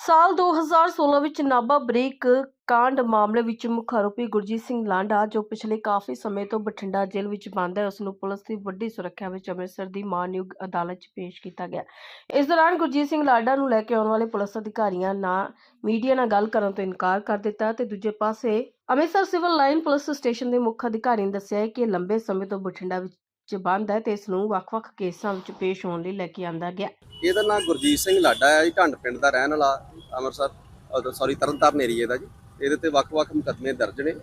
ਸਾਲ 2016 ਵਿੱਚ ਨਾਭਾ ਬ੍ਰੇਕ ਕਾਂਡ ਮਾਮਲੇ ਵਿੱਚ ਮੁੱਖ ਆਰੋਪੀ ਗੁਰਜੀਤ ਸਿੰਘ ਲਾਂਡਾ ਜੋ ਪਿਛਲੇ ਕਾਫੀ ਸਮੇਂ ਤੋਂ ਬਠਿੰਡਾ ਜੇਲ੍ਹ ਵਿੱਚ ਬੰਦ ਹੈ, ਉਸ ਨੂੰ ਪੁਲਿਸ ਦੀ ਵੱਡੀ ਸੁਰੱਖਿਆ ਵਿੱਚ ਅੰਮ੍ਰਿਤਸਰ ਦੀ ਮਾਨਯੋਗ ਅਦਾਲਤ 'ਚ ਪੇਸ਼ ਕੀਤਾ ਗਿਆ। ਇਸ ਦੌਰਾਨ ਗੁਰਜੀਤ ਸਿੰਘ ਲਾਂਡਾ ਨੂੰ ਲੈ ਕੇ ਆਉਣ ਵਾਲੇ ਪੁਲਿਸ ਅਧਿਕਾਰੀਆਂ ਨਾਲ ਮੀਡੀਆ ਨਾਲ ਗੱਲ ਕਰਨ ਤੋਂ ਇਨਕਾਰ ਕਰ ਦਿੱਤਾ ਤੇ ਦੂਜੇ ਪਾਸੇ Amritsar civil line police station ਦੇ ਮੁੱਖ ਅਧਿਕਾਰੀ ਨੇ ਦੱਸਿਆ ਹੈ ਕਿ ਲੰਬੇ ਸਮੇਂ ਤੋਂ ਬਠਿੰਡਾ ਵਿੱਚ ਬੰਦ ਹੈ ਤੇ ਇਸ ਨੂੰ ਵੱਖ-ਵੱਖ ਕੇਸਾਂ ਵਿੱਚ ਪੇਸ਼ ਹੋਣ ਲਈ ਲੈ ਕੇ ਆਂਦਾ ਗਿਆ। ਇਹਦਾ ਨਾਮ ਗੁਰਜੀਤ ਸਿੰਘ ਲਾਡਾ ਹੈ ਜੀ ਢੰਡ ਪਿੰਡ ਦਾ ਰਹਿਣ ਵਾਲਾ ਅੰਮ੍ਰਿਤਸਰ ਸੌਰੀ ਤਰਨਤਾਰਨ ਏਰੀਏ ਦਾ ਜੀ। ਇਹਦੇ ਤੇ ਵੱਖ-ਵੱਖ ਮੁਕੱਦਮੇ ਦਰਜ ਨੇ।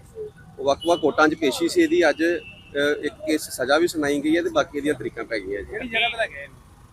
ਉਹ ਵੱਖ-ਵੱਖ ਕੋਰਟਾਂ 'ਚ ਪੇਸ਼ੀ ਸੀ ਇਹਦੀ। ਅੱਜ ਇੱਕ ਕੇਸ ਸਜ਼ਾ ਵੀ ਸੁਣਾਈ ਗਈ ਹੈ ਤੇ ਬਾਕੀ ਇਹਦੀਆਂ ਤਰੀਕਾਂ ਪੈ ਗਈਆਂ ਜੀ।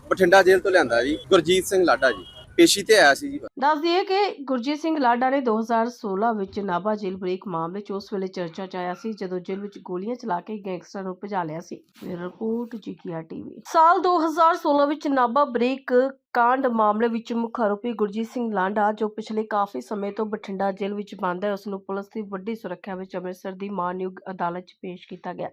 ਬਠਿੰਡਾ ਜੇਲ੍ਹ ਤੋਂ ਲਿਆਂਦਾ ਜੀ ਗੁਰਜੀਤ ਸਿੰਘ ਲਾਡਾ ਜੀ। ਪੇਸ਼ੀ ਤੇ ਆਇਆ ਸੀ ਜੀ। ਦੱਸ ਦਈਏ ਕਿ ਗੁਰਜੀਤ ਸਿੰਘ ਲਾਡਾ ਨੇ 2016 ਵਿੱਚ ਨਾਭਾ ਜੇਲ੍ਹ ਬ੍ਰੇਕ ਮਾਮਲੇ 'ਚ ਉਸ ਵੇਲੇ ਚਰਚਾ 'ਚ ਆਇਆ ਸੀ, ਜਦੋਂ ਜੇਲ੍ਹ ਵਿੱਚ ਗੋਲੀਆਂ ਚਲਾ ਕੇ ਗੈਂਗਸਟਰਾਂ ਨੂੰ ਭਜਾ ਲਿਆ ਸੀ। ਇਹ ਰਿਪੋਰਟ ਜੀਕੀਆ ਟੀਵੀ ਸਾਲ 2016 ਵਿੱਚ ਨਾਭਾ ਬ੍ਰੇਕ ਕਾਂਡ ਮਾਮਲੇ ਵਿੱਚ ਮੁੱਖ ਆਰੋਪੀ ਗੁਰਜੀਤ ਸਿੰਘ ਲਾਂਡਾ, ਜੋ ਪਿਛਲੇ ਕਾਫੀ ਸਮੇਂ ਤੋਂ ਬਠਿੰਡਾ ਜੇਲ੍ਹ ਵਿੱਚ ਬੰਦ ਹੈ ਉਸ ਨੂੰ ਪੁਲਿਸ ਦੀ ਵੱਡੀ ਸੁਰੱਖਿਆ ਵਿੱਚ ਅੰਮ੍ਰਿਤਸਰ ਦੀ ਮਾਨਯੋਗ ਅਦਾਲਤ 'ਚ ਪੇਸ਼ ਕੀਤਾ ਗਿਆ।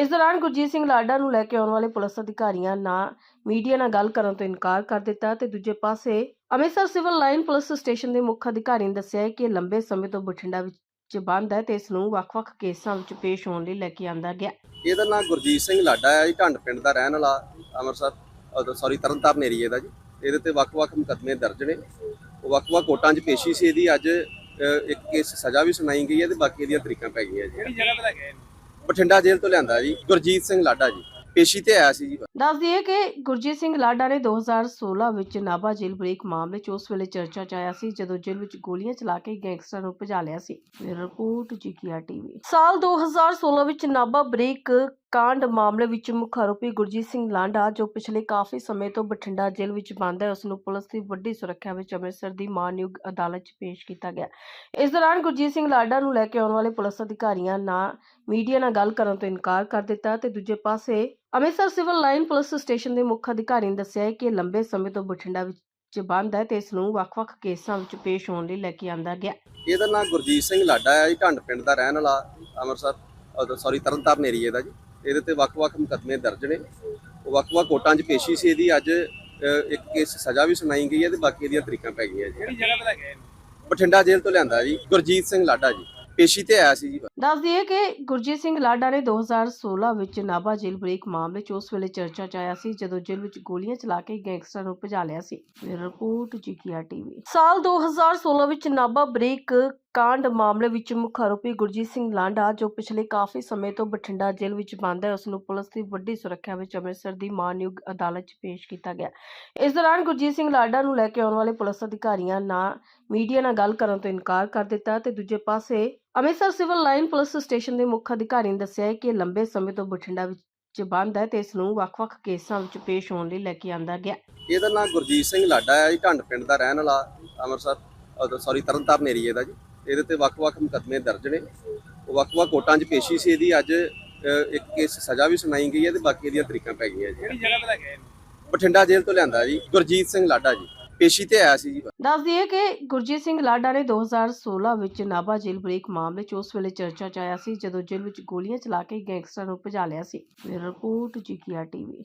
ਇਸ ਦੌਰਾਨ ਗੁਰਜੀਤ ਸਿੰਘ ਲਾਂਡਾ ਨੂੰ ਲੈ ਕੇ ਆਉਣ ਵਾਲੇ ਪੁਲਿਸ ਅਧਿਕਾਰੀਆਂ ਨਾਲ ਮੀਡੀਆ ਨਾਲ ਗੱਲ ਕਰਨ ਤੋਂ ਇਨਕਾਰ ਕਰ ਦਿੱਤਾ ਤੇ ਦੂਜੇ ਪਾਸੇ Amritsar civil line police station ਦੇ ਮੁੱਖ ਅਧਿਕਾਰੀ ਨੇ ਦੱਸਿਆ ਕਿ ਲੰਬੇ ਸਮੇਂ ਤੋਂ ਬਠਿੰਡਾ ਵਿੱਚ ਬੰਦ ਹੈ ਤੇ ਇਸ ਨੂੰ ਵੱਖ-ਵੱਖ ਕੇਸਾਂ ਵਿੱਚ ਪੇਸ਼ ਹੋਣ ਲਈ ਲੈ ਕੇ ਆਂਦਾ ਗਿਆ। ਇਹਦਾ ਨਾਮ ਗੁਰਜੀਤ ਸਿੰਘ ਲਾਡਾ ਹੈ ਜੀ ਢੰਡ ਪਿੰਡ ਦਾ ਰਹਿਣ ਵਾਲਾ, ਅੰਮ੍ਰਿਤਸਰ ਸੌਰੀ ਤਰਨਤਾਰਨ ਏਰੀਏ ਦਾ ਜੀ। ਇਹਦੇ ਤੇ ਵੱਖ-ਵੱਖ ਮੁਕੱਦਮੇ ਦਰਜ ਨੇ। ਉਹ ਵੱਖ-ਵੱਖ ਕੋਰਟਾਂ 'ਚ ਪੇਸ਼ੀ ਸੀ ਇਹਦੀ। ਅੱਜ ਇੱਕ ਕੇਸ ਸਜ਼ਾ ਵੀ ਸੁਣਾਈ ਗਈ ਹੈ ਤੇ ਬਾਕੀ ਇਹਦੀਆਂ ਤਰੀਕਾਂ ਪੈ ਗਈਆਂ ਜੀ। ਕਿਹੜੀ ਜਗ੍ਹਾ ਤੇ ਲੈ ਗਏ ਬਠਿੰਡਾ ਜੇਲ੍ਹ ਤੋਂ ਲਿਆਂਦਾ ਜੀ। ਗੁਰਜੀਤ ਸਿੰਘ ਲਾਡਾ ਜੀ। ਪੇਸ਼ੀ ਤੇ ਆਇਆ ਸੀ ਜੀ। ਦੱਸ ਦਈਏ ਕਿ ਗੁਰਜੀਤ ਸਿੰਘ ਲਾਡਾ ਨੇ 2016 ਵਿੱਚ ਨਾਭਾ ਜੇਲ੍ਹ ਬ੍ਰੇਕ ਮਾਮਲੇ 'ਚ ਉਸ ਵੇਲੇ ਚਰਚਾ 'ਚ ਆਇਆ ਸੀ, ਜਦੋਂ ਜੇਲ੍ਹ ਵਿੱਚ ਗੋਲੀਆਂ ਚਲਾ ਕੇ ਗੈਂਗਸਟਰਾਂ ਨੂੰ ਭਜਾ ਲਿਆ ਸੀ। Report ਜੀਕੀਆ TV. ਸਾਲ 2016 ਵਿੱਚ ਨਾਭਾ ਬ੍ਰੇਕ ਕਾਂਡ ਮਾਮਲੇ ਵਿੱਚ ਮੁੱਖ ਆਰੋਪੀ ਗੁਰਜੀਤ ਸਿੰਘ ਲਾਂਡਾ, ਜੋ ਪਿਛਲੇ ਕਾਫੀ ਸਮੇਂ ਤੋਂ ਬਠਿੰਡਾ ਜੇਲ੍ਹ ਵਿੱਚ ਬੰਦ ਹੈ, ਉਸ ਨੂੰ ਪੁਲਿਸ ਦੀ ਵੱਡੀ ਸੁਰੱਖਿਆ ਵਿੱਚ ਅੰਮ੍ਰਿਤਸਰ ਦੀ ਮਾਨਯੋਗ ਅਦਾਲਤ 'ਚ ਪੇਸ਼ ਕੀਤਾ ਗਿਆ। ਇਸ ਦੌਰਾਨ ਗੁਰਜੀਤ ਸਿੰਘ ਲਾਂਡਾ ਨੂੰ ਲੈ ਕੇ ਆਉਣ ਵਾਲੇ ਪੁਲਿਸ ਅਧਿਕਾਰੀਆਂ ਨਾਲ ਮੀਡੀਆ ਨਾਲ ਗੱਲ ਕਰਨ ਤੋਂ ਇਨਕਾਰ ਕਰ ਦਿੱਤਾ ਤੇ ਦੂਜੇ ਪਾਸੇ Amritsar civil line police station ਦੇ ਮੁੱਖ ਅਧਿਕਾਰੀ ਨੇ ਦੱਸਿਆ ਹੈ ਕਿ ਇਹ ਲੰਬੇ ਸਮੇਂ ਤੋਂ ਬਠਿੰਡਾ ਵਿੱਚ ਬੰਦ ਹੈ ਤੇ ਇਸ ਨੂੰ ਵੱਖ-ਵੱਖ ਕੇਸਾਂ ਵਿੱਚ ਪੇਸ਼ ਹੋਣ ਲਈ ਲੈ ਕੇ ਆਂਦਾ ਗਿਆ। ਇਹਦਾ ਨਾਮ ਗੁਰਜੀਤ ਸਿੰਘ ਲਾਡਾ ਹੈ ਜੀ ਢੰਡ ਪਿੰਡ ਦਾ ਰਹਿਣ ਵਾਲਾ ਅੰਮ੍ਰਿਤਸਰ ਸੌਰੀ ਤਰਨਤਾਰਨ ਏਰੀਏ ਦਾ ਜੀ। ਇਹਦੇ ਤੇ ਵੱਖ-ਵੱਖ ਮੁਕੱਦਮੇ ਦਰਜ ਨੇ। ਉਹ ਵੱਖ-ਵੱਖ ਕੋਰਟਾਂ 'ਚ ਪੇਸ਼ੀ ਸੀ ਇਹਦੀ ਅੱਜ ਇੱਕ ਕੇਸ ਸਜ਼ਾ ਵੀ ਸੁਣਾਈ ਗਈ ਹੈ ਤੇ ਬਾਕੀ ਇਹਦੀਆਂ ਤਰੀਕਾਂ ਪੈ ਗਈਆਂ ਜੀ। ਕਿਹੜੀ ਜਗ੍ਹਾ ਤੇ ਲੈ ਗਏ ਬਠਿੰਡਾ ਜੇਲ੍ਹ ਤੋਂ ਲਿਆਂਦਾ ਜੀ ਗੁਰਜੀਤ ਸਿੰਘ ਲਾਡਾ ਜੀ। ਪੇਸ਼ੀ ਤੇ ਆਇਆ ਸੀ ਜੀ ਦੱਸ ਦਈਏ ਕਿ ਗੁਰਜੀਤ ਸਿੰਘ ਲਾਡਾ ਨੇ 2016 ਵਿੱਚ ਨਾਭਾ ਜੇਲ੍ਹ ਬ੍ਰੇਕ ਮਾਮਲੇ 'ਚ ਉਸ ਵੇਲੇ ਚਰਚਾ 'ਚ ਆਇਆ ਸੀ, ਜਦੋਂ ਜੇਲ੍ਹ ਵਿੱਚ ਗੋਲੀਆਂ ਚਲਾ ਕੇ ਗੈਂਗਸਟਰਾਂ ਨੂੰ ਭਜਾ ਲਿਆ ਸੀ। Report ਜੀਕੀਆ TV. ਸਾਲ 2016 ਵਿੱਚ ਨਾਭਾ ਬ੍ਰੇਕ ਕਾਂਡ ਮਾਮਲੇ ਵਿੱਚ ਮੁੱਖ ਆਰੋਪੀ ਗੁਰਜੀਤ ਸਿੰਘ ਲਾਂਡਾ, ਜੋ ਪਿਛਲੇ ਕਾਫੀ ਸਮੇਂ ਤੋਂ ਬਠਿੰਡਾ ਜੇਲ੍ਹ ਵਿੱਚ ਬੰਦ ਹੈ ਉਸ ਨੂੰ ਪੁਲਿਸ ਦੀ ਵੱਡੀ ਸੁਰੱਖਿਆ ਵਿੱਚ ਅੰਮ੍ਰਿਤਸਰ ਦੀ ਮਾਨਯੋਗ ਅਦਾਲਤ 'ਚ ਪੇਸ਼ ਕੀਤਾ ਗਿਆ। ਇਸ ਦੌਰਾਨ ਗੁਰਜੀਤ ਸਿੰਘ ਲਾਂਡਾ ਨੂੰ ਲੈ ਕੇ ਆਉਣ ਵਾਲੇ ਪੁਲਿਸ ਅਧਿਕਾਰੀਆਂ ਨਾਲ ਮੀਡੀਆ ਨਾਲ ਗੱਲ ਕਰਨ ਤੋਂ ਇਨਕਾਰ ਕਰ ਦਿੱਤਾ ਤੇ ਦੂਜੇ ਪਾਸੇ Amritsar civil line police station ਦੇ ਮੁੱਖ ਅਧਿਕਾਰੀ ਨੇ ਦੱਸਿਆ ਹੈ ਕਿ ਲੰਬੇ ਸਮੇਂ ਤੋਂ ਬਠਿੰਡਾ ਵਿੱਚ ਬੰਦ ਹੈ ਤੇ ਇਸ ਨੂੰ ਵੱਖ-ਵੱਖ ਕੇਸਾਂ ਵਿੱਚ ਪੇਸ਼ ਹੋਣ ਲਈ ਲੈ ਕੇ ਆਂਦਾ ਗਿਆ। ਇਹਦਾ ਨਾਮ ਗੁਰਜੀਤ ਸਿੰਘ ਲਾਡਾ ਹੈ ਜੀ ਢੰਡ ਪਿੰਡ ਦਾ ਰਹਿਣ ਵਾਲਾ ਅੰਮ੍ਰਿਤਸਰ ਸੌਰੀ ਤਰਨਤਾਰਨ ਏਰੀਏ ਦਾ ਜੀ। ਇਹਦੇ ਤੇ ਵੱਖ-ਵੱਖ ਮੁਕੱਦਮੇ ਦਰਜ ਨੇ। ਉਹ ਵੱਖ-ਵੱਖ ਕੋਰਟਾਂ 'ਚ ਪੇਸ਼ੀ ਸੀ ਇਹਦੀ। ਅੱਜ ਇੱਕ ਕੇਸ ਸਜ਼ਾ ਵੀ ਸੁਣਾਈ ਗਈ ਹੈ ਤੇ ਬਾਕੀ ਇਹਦੀਆਂ ਤਰੀਕਾਂ ਪੈ ਗਈਆਂ ਜੀ। ਕਿਹੜੀ ਜਗ੍ਹਾ ਤੇ ਲੈ ਗਏ ਬਠਿੰਡਾ ਜੇਲ੍ਹ ਤੋਂ ਲਿਆਂਦਾ ਜੀ ਗੁਰਜੀਤ ਸਿੰਘ ਲਾਡਾ ਜੀ। ਪੇਸ਼ੀ ਤੇ ਆਇਆ ਸੀ ਜੀ। ਦੱਸ ਦਈਏ ਕਿ ਗੁਰਜੀਤ ਸਿੰਘ ਲਾਡਾ ਨੇ 2016 ਵਿੱਚ ਨਾਭਾ ਜੇਲ੍ਹ ਬ੍ਰੇਕ ਮਾਮਲੇ 'ਚ ਉਸ ਵੇਲੇ ਚਰਚਾ 'ਚ ਆਇਆ ਸੀ, ਜਦੋਂ ਜੇਲ੍ਹ ਵਿੱਚ ਗੋਲੀਆਂ ਚਲਾ ਕੇ ਗੈਂਗਸਟਰਾਂ ਨੂੰ ਭਜਾ ਲਿਆ ਸੀ। ਇਹ ਰਿਪੋਰਟ ਜੀਕੀਆ ਟੀਵੀ